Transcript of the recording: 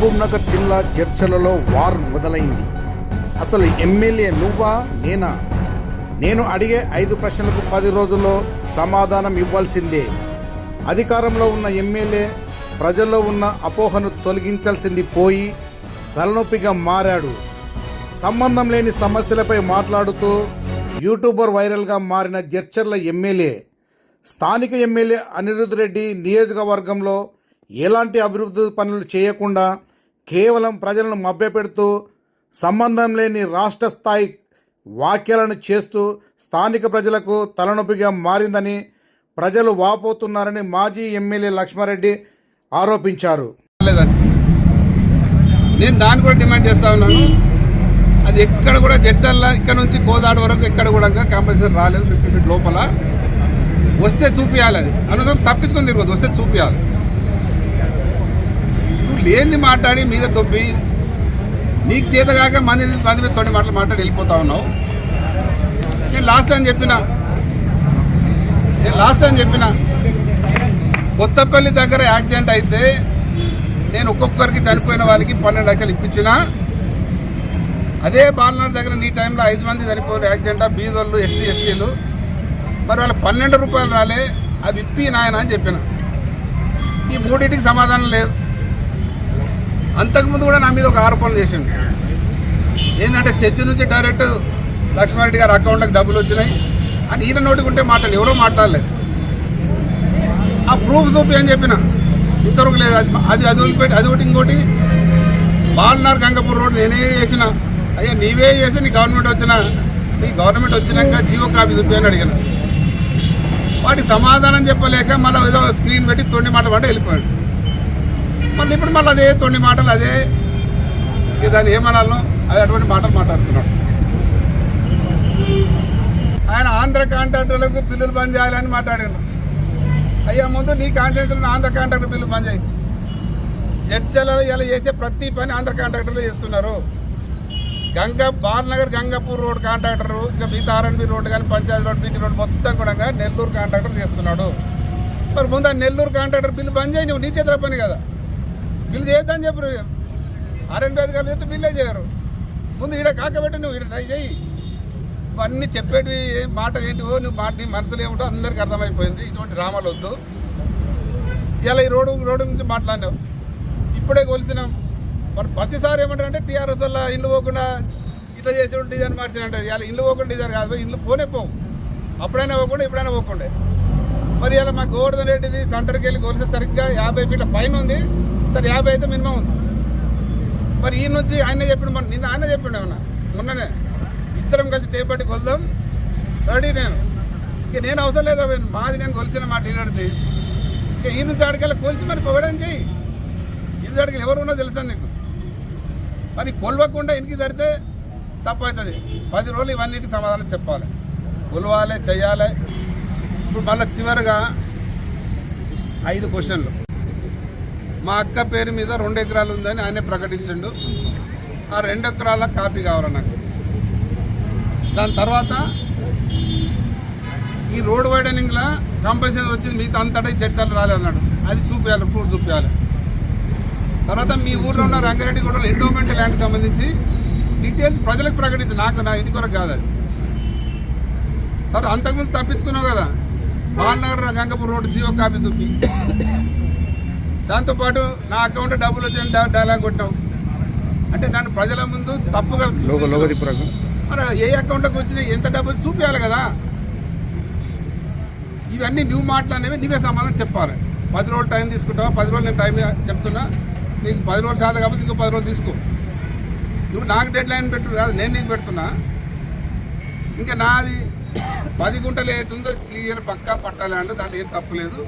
మహబూబ్ నగర్ జిల్లా చర్చలలో వార్ మొదలైంది. అసలు ఎమ్మెల్యే నువ్వా నేనా? నేను అడిగే ఐదు ప్రశ్నలకు పది రోజుల్లో సమాధానం ఇవ్వాల్సిందే. అధికారంలో ఉన్న ఎమ్మెల్యే ప్రజల్లో ఉన్న అపోహను తొలగించాల్సింది పోయి తలనొప్పిగా మారాడు. సంబంధం లేని సమస్యలపై మాట్లాడుతూ యూట్యూబర్ వైరల్గా మారిన జడ్చర్ల ఎమ్మెల్యే స్థానిక ఎమ్మెల్యే అనిరుద్ రెడ్డి నియోజకవర్గంలో ఎలాంటి అభివృద్ధి పనులు చేయకుండా కేవలం ప్రజలను మభ్యపెడుతూ సంబంధం లేని రాష్ట్ర స్థాయి వ్యాఖ్యలను చేస్తూ స్థానిక ప్రజలకు తలనొప్పిగా మారిందని ప్రజలు వాపోతున్నారని మాజీ ఎమ్మెల్యే లక్ష్మారెడ్డి ఆరోపించారు. లేదని నేను దాన్ని కూడా డిమాండ్ చేస్తా ఉన్నాను. అది ఎక్కడ కూడా జడ్చల్ల ఇక్కడ నుంచి కోదాడు వరకు ఎక్కడ కూడా కంపల్సరీ రాలేదు ఫిఫ్టీ ఫీట్ లోపల. వస్తే చూపించాలి అది. అనవసరం తప్పించుకొని తిరగదు వస్తే చూపించాలి లేని మాట్లాడి మీద తొప్పి నీకు చేతగాక మంది మంది మీద తొడి మాటలు మాట్లాడి వెళ్ళిపోతా ఉన్నావు. నేను లాస్ట్ అని చెప్పిన. నేను లాస్ట్ అని చెప్పిన. కొత్తపల్లి దగ్గర యాక్సిడెంట్ అయితే నేను ఒక్కొక్కరికి చనిపోయిన వారికి పన్నెండు లక్షలు ఇప్పించిన. అదే బాలనాడు దగ్గర నీ టైంలో ఐదు మంది చనిపోయిన యాక్సిడెంట్ బీదోళ్ళు ఎస్సీ ఎస్టీలు. మరి వాళ్ళ పన్నెండు రూపాయలు రాలే అవి ఇప్పి నాయన అని చెప్పిన. ఈ మూడింటికి సమాధానం లేదు. అంతకుముందు కూడా నా మీద ఒక ఆరోపణలు చేసింది ఏంటంటే చర్చి నుంచి డైరెక్ట్ లక్ష్మారెడ్డి గారి అకౌంట్కి డబ్బులు వచ్చినాయి. అని ఈయన నోటికుంటే మాట్లాడి ఎవరో మాట్లాడలేదు. ఆ ప్రూఫ్ చూపి అని చెప్పిన. ఇంతవరకు లేదు. అది అది వదిలిపెట్టి అది ఒకటి ఇంకోటి. బాలనార్ గంగపూర్ రోడ్ నేనే చేసిన అయ్యా నీవే చేసి నీ గవర్నమెంట్ వచ్చిన. నీ గవర్నమెంట్ వచ్చినాక జీవో కాపీ చూపి అని అడిగాను. వాటికి సమాధానం చెప్పలేక మళ్ళీ ఏదో స్క్రీన్ పెట్టి తొండి మాట పడి వెళ్ళిపోయాడు. మళ్ళీ ఇప్పుడు మళ్ళీ అదే తొండి మాటలు అదే ఇక దాన్ని ఏమనాలో అది అటువంటి మాటలు మాట్లాడుతున్నాడు. ఆయన ఆంధ్ర కాంట్రాక్టర్లకు బిల్లులు బంద్ చేయాలని మాట్లాడాను అయ్యా ముందు నీ కాంట్రాక్టర్లు ఆంధ్ర కాంట్రాక్టర్ బిల్లు బంద్ చేయి. జడ్చలలో ఇలా చేసే ప్రతి పని ఆంధ్ర కాంట్రాక్టర్లు చేస్తున్నారు. గంగా బాలనగర్ గంగాపూర్ రోడ్ కాంట్రాక్టర్ ఇంకా మిగతా ఆర్ఎన్బి రోడ్ కానీ పంచాయతీ రోడ్ బీటీ రోడ్ మొత్తం కూడా నెల్లూరు కాంట్రాక్టర్ చేస్తున్నాడు. మరి ముందు ఆ నెల్లూరు కాంట్రాక్టర్ బిల్లు బంద్ చేయి నువ్వు నీ చేతుల పని కదా. బిల్లు చేయొద్దని చెప్పరు. ఆర్ఎన్బి అధికారులు చెప్తే బిల్లే చేయరు. ముందు ఈడ కాకబెట్టి నువ్వు ఈడ ట్రై చేయి. ఇవన్నీ చెప్పేటి మాట ఏంటివో నువ్వు మాట నీ మనసులో ఏమిటో అందరికీ అర్థమైపోయింది. ఇటువంటి డ్రామాలు వద్దు. ఇలా ఈ రోడ్డు రోడ్డు నుంచి మాట్లాడినావు ఇప్పుడే కొలిసినాం మరి ప్రతిసారి ఏమంటారంటే టీఆర్ఎస్ వల్ల ఇల్లు పోకుండా ఇట్లా చేసి డిజైన్ మార్చినంటారు ఇలా ఇల్లు పోకుండా డిజైన్ కాదు. ఇల్లు పోనే పోవు. అప్పుడైనా పోకుండా ఇప్పుడైనా పోకుండా. మరి ఇలా మా గోవర్ధన్ రెడ్డిది సెంటర్కి వెళ్ళి కొలిసే సరిగ్గా యాభై ఫీట్ల పైన ఉంది. సరే యాభై అయితే మినిమం ఉంది. మరి ఈ నుంచి ఆయన చెప్పిన మన నిన్న ఆయన చెప్పిండు ఏమన్నా మొన్ననే. ఇద్దరం కలిసి టేపట్టి కొలుదాం. రెడీ నేను. ఇక నేను అవసరం లేదు మాది నేను కొలిసిన మాట ఈనాడిది. ఇక ఈ నుంచి ఆడికెళ్ళి కొలిసి మరి పొగడం చెయ్యి. ఈ నుంచి ఆడికి ఎవరు ఉన్నా తెలుసా నీకు? మరి కొలవకుండా ఇంటికి జరిగితే తప్పవుతుంది పది రోజులు ఇవన్నిటికి సమాధానం చెప్పాలి. కొలవాలి చేయాలి ఇప్పుడు మళ్ళీ చివరిగా ఐదు క్వశ్చన్లు. మా అక్క పేరు మీద రెండు ఎకరాలు ఉందని ఆయనే ప్రకటించిండు. ఆ రెండు ఎకరాల కాపీ కావాలి నాకు? దాని తర్వాత ఈ రోడ్ వైడనింగ్లో కంపల్సరీ వచ్చింది మిగతా అంతటా చర్చలు రాలేదన్నాడు. అది చూపించాలి ప్రూఫ్ చూపించాలి తర్వాత మీ ఊర్లో ఉన్న రంగారెడ్డి గూడలో ఎండోమెంట్ ల్యాండ్ సంబంధించి డీటెయిల్స్ ప్రజలకు ప్రకటించి. నాకు నా ఇంటి కొరకు కాదు అది. తర్వాత అంతకుముందు తప్పించుకున్నావు కదా? Mahanagar Gangapur road G O copy చూపి. దాంతోపాటు నా అకౌంట్ డబ్బులు వచ్చిన డైలాగ్ కొట్టావు అంటే దాన్ని ప్రజల ముందు తప్పుగా మరి ఏ అకౌంట్కి వచ్చిన ఎంత డబ్బులు చూపించాలి కదా? ఇవన్నీ నువ్వు మాట్లాడినవి నువ్వే సమాధానం చెప్పాలి. పది రోజులు టైం తీసుకుంటావా? పది రోజులు నేను టైం చెప్తున్నా. నీకు పది రోజులు చాలు కాబట్టి ఇంకో పది రోజులు తీసుకో. నువ్వు నాకు డెడ్ లైన్ పెట్టు కాదు నేను నీకు పెడుతున్నా. ఇంకా నాది పది గుంటలు ఏతుందో క్లియర్ పక్కా పట్టాలి అంటే దాంట్లో ఏం తప్పు లేదు.